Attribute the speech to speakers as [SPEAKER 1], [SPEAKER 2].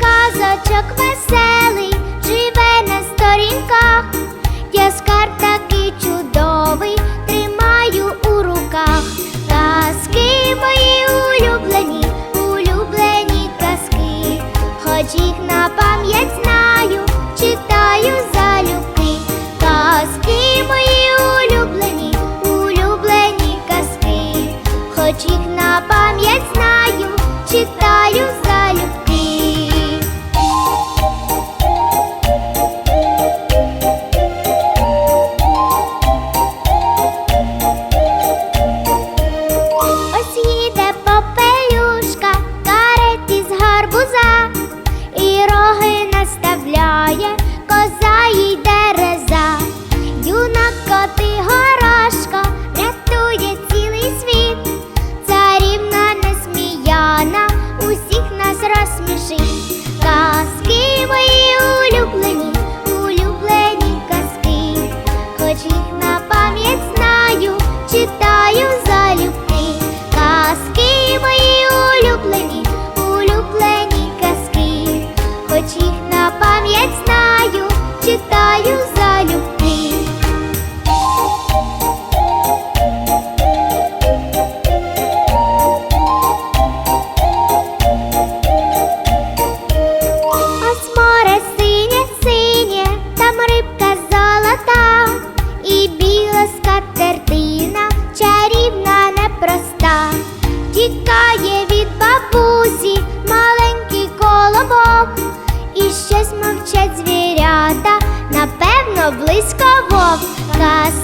[SPEAKER 1] казочок веселий, живе на сторінках. Я скарб такий чудовий, тримаю у руках. Казки мої улюблені, улюблені казки, хоч їх на пам'ять знаю, читаю залюбки. Казки мої улюблені, улюблені казки, хоч їх на пам'ять знаю, читаю читаю залюбки. Казки мої улюблені, улюблені казки, хоч їх на пам'ять знаю, читаю залюбки. Близько вовк. Казки